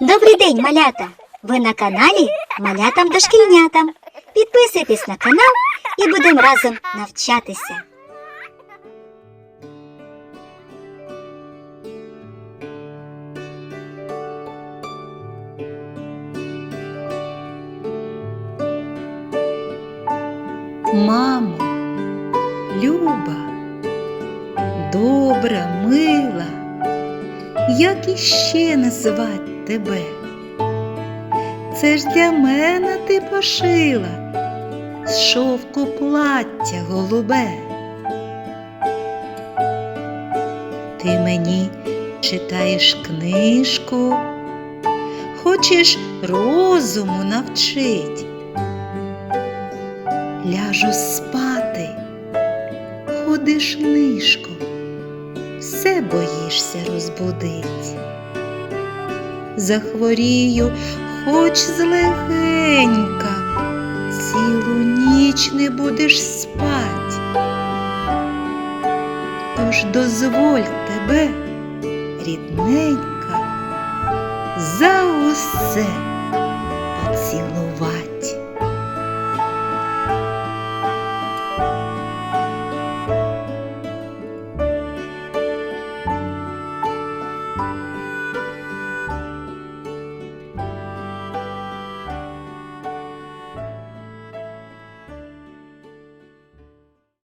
Добрий день, малята! Ви на каналі Малятам дошкільнятам. Підписуйтесь на канал і будемо разом навчатися. Мамо, Люба, добра, мила, як іще називать тебе? Це ж для мене ти пошила з шовку плаття голубе. Ти мені читаєш книжку, хочеш розуму навчить ляжу спати, ходиш нишком, все боїшся розбудить. Захворію, хоч злегенька, цілу ніч не будеш спать. Тож дозволь тебе, рідненька, за усе